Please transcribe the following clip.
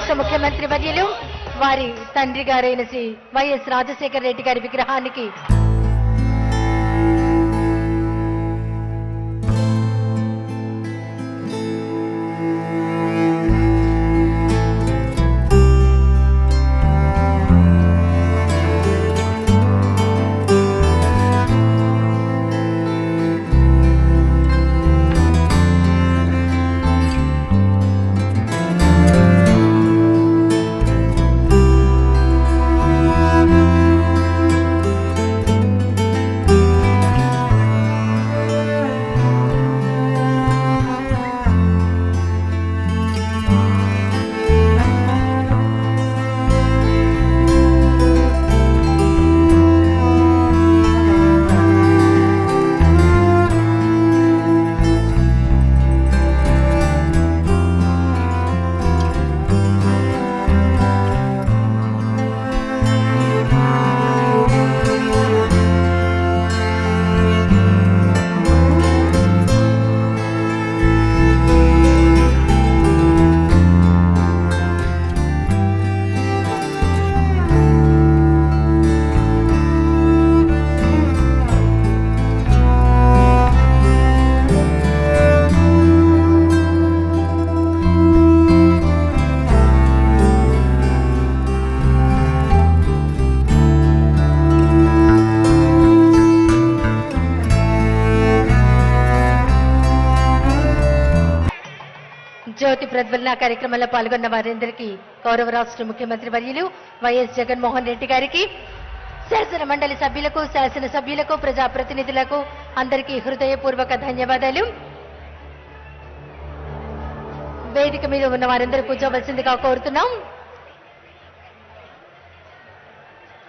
రాష్ట్ర ముఖ్యమంత్రి వర్యులు వారి తండ్రి గారైన శ్రీ వైఎస్ రాజశేఖర రెడ్డి గారి విగ్రహానికి జ్యోతి ప్రజ్వలన కార్యక్రమంలో పాల్గొన్న వారందరికీ గౌరవ రాష్ట్ర ముఖ్యమంత్రి వర్యులు వైఎస్ జగన్మోహన్ రెడ్డి గారికి శాసన మండలి సభ్యులకు శాసన సభ్యులకు ప్రజాప్రతినిధులకు అందరికీ హృదయపూర్వక ధన్యవాదాలు. వేదిక మీద ఉన్న వారందరూ కూర్చోవలసిందిగా కోరుతున్నాం.